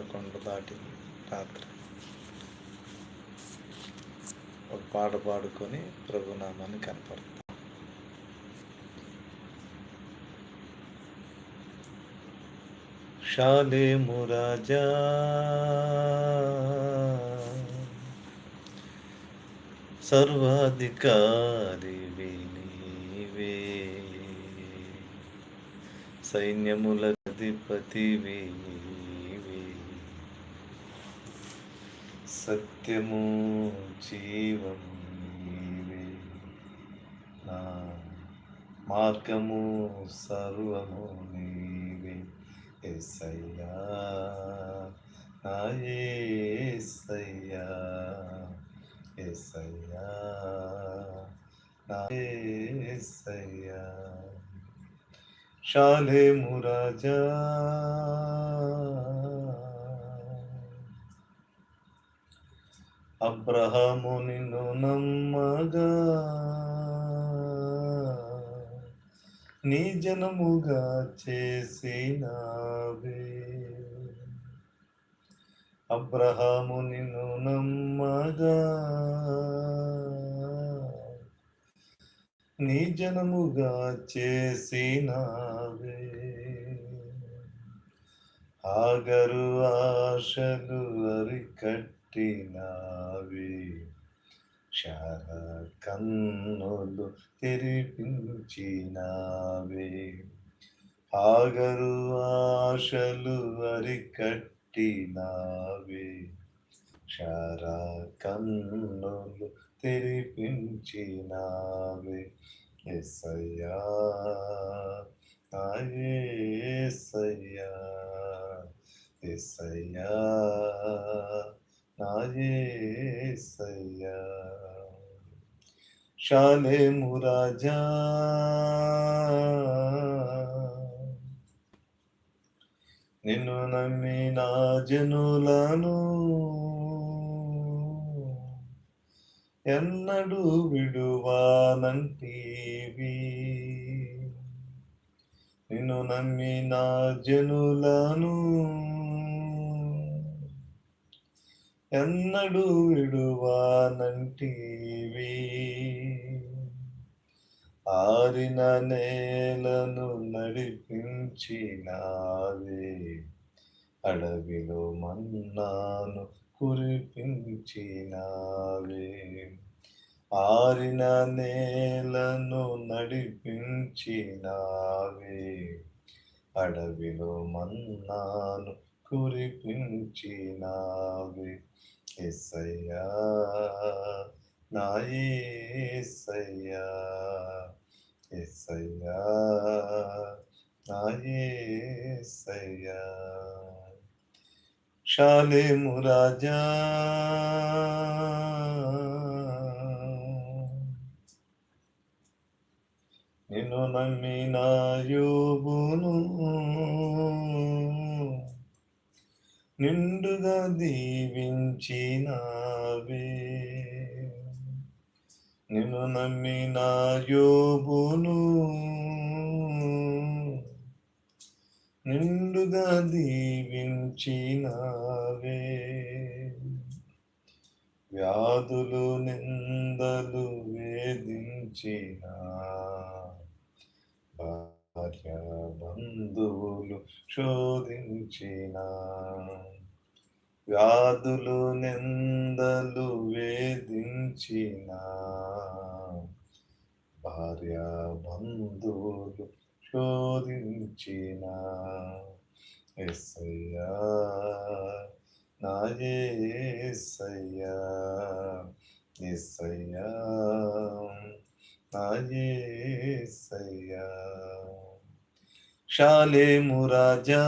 పదకొండు దాటింది రాత్రి. ఒక పాట పాడుకొని ప్రభునామాన్ని కనపడతాం. షాలే మురాజా సర్వాధికారి నీవే సైన్యముల అధిపతి నీవే సత్యము జీవము నీవే నా మార్గము సర్వము నీవే ఎస్సయ్యా నా ఏసయ్యా ఎస్సయ్యా నా ఏసయ్యా షాలేము రాజా అబ్రహము నిన్ను నమ్మగా. నీ జనముగా చేసినావే. అబ్రహాము నిన్ను నమ్మగా. నీ జనముగా చేసినావే. ఆగరు ఆశలు అరికట్టినావే శార కన్నులు తెరిపించినావే. ఆగరు ఆశలు అరికట్టినావే. శార కన్నులు తెరిపించినావే ఎస్సయ్యా ఎస్సయ్యా ఎస్సయ్యా నాయసయ్యా శాలేము రాజా. నిన్ను నమ్మి నా జనులను ఎన్నడూ విడువానంటీవి నిన్ను నమ్మి నా జనులను ఎన్నడూ విడువానంటీవి. ఆరిన నేలను నడిపించినావే. అడవిలో మన్నాను కురిపించినావే. ఆరిన నేలను నడిపించినావే. అడవిలో మన్నాను కురిపించినావే. ఎస్సయ్యా నా ఏసయ్యా ఎస్సయ్యా నా ఏసయ్యా. శాలేము రాజా నిన్ను నమ్మిన యోగును నిండుగా దీవించినావే. నిన్ను నమ్మిన యోబును నిండుగా దీవించినావే. వ్యాధులు నిందలు వేధించినా భార్య బంధువులు శోధించిన వ్యాధులు నిందలు వేధించిన భార్య బంధువులు శోధించిన ఎస్సయ్యా నా ఏసయ్యా ఎస్సయ్యా నా ఏసయ్యా శాలేము రాజా